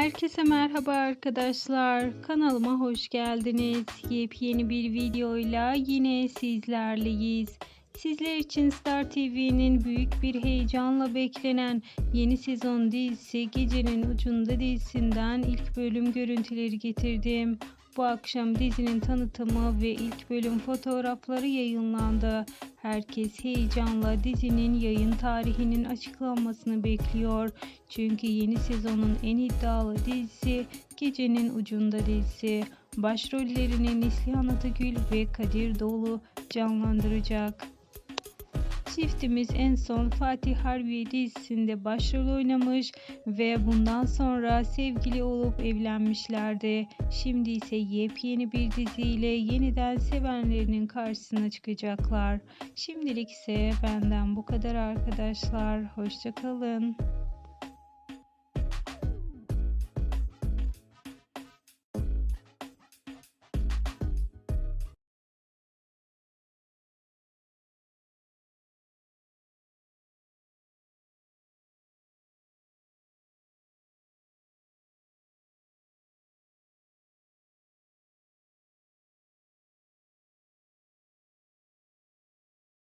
Herkese merhaba arkadaşlar. Kanalıma hoş geldiniz. Yepyeni bir videoyla yine sizlerleyiz. Sizler için Star TV'nin büyük bir heyecanla beklenen yeni sezon dizisi Gecenin Ucunda dizisinden ilk bölüm görüntüleri getirdim. Bu akşam dizinin tanıtımı ve ilk bölüm fotoğrafları yayınlandı. Herkes heyecanla dizinin yayın tarihinin açıklanmasını bekliyor. Çünkü yeni sezonun en iddialı dizisi Gecenin Ucunda dizisi. Başrollerini Neslihan Atagül ve Kadir Doğulu canlandıracak. Çiftimiz en son Fatih Harbiye dizisinde başrol oynamış ve bundan sonra sevgili olup evlenmişlerdi. Şimdi ise yepyeni bir diziyle yeniden sevenlerinin karşısına çıkacaklar. Şimdilik ise benden bu kadar arkadaşlar. Hoşçakalın.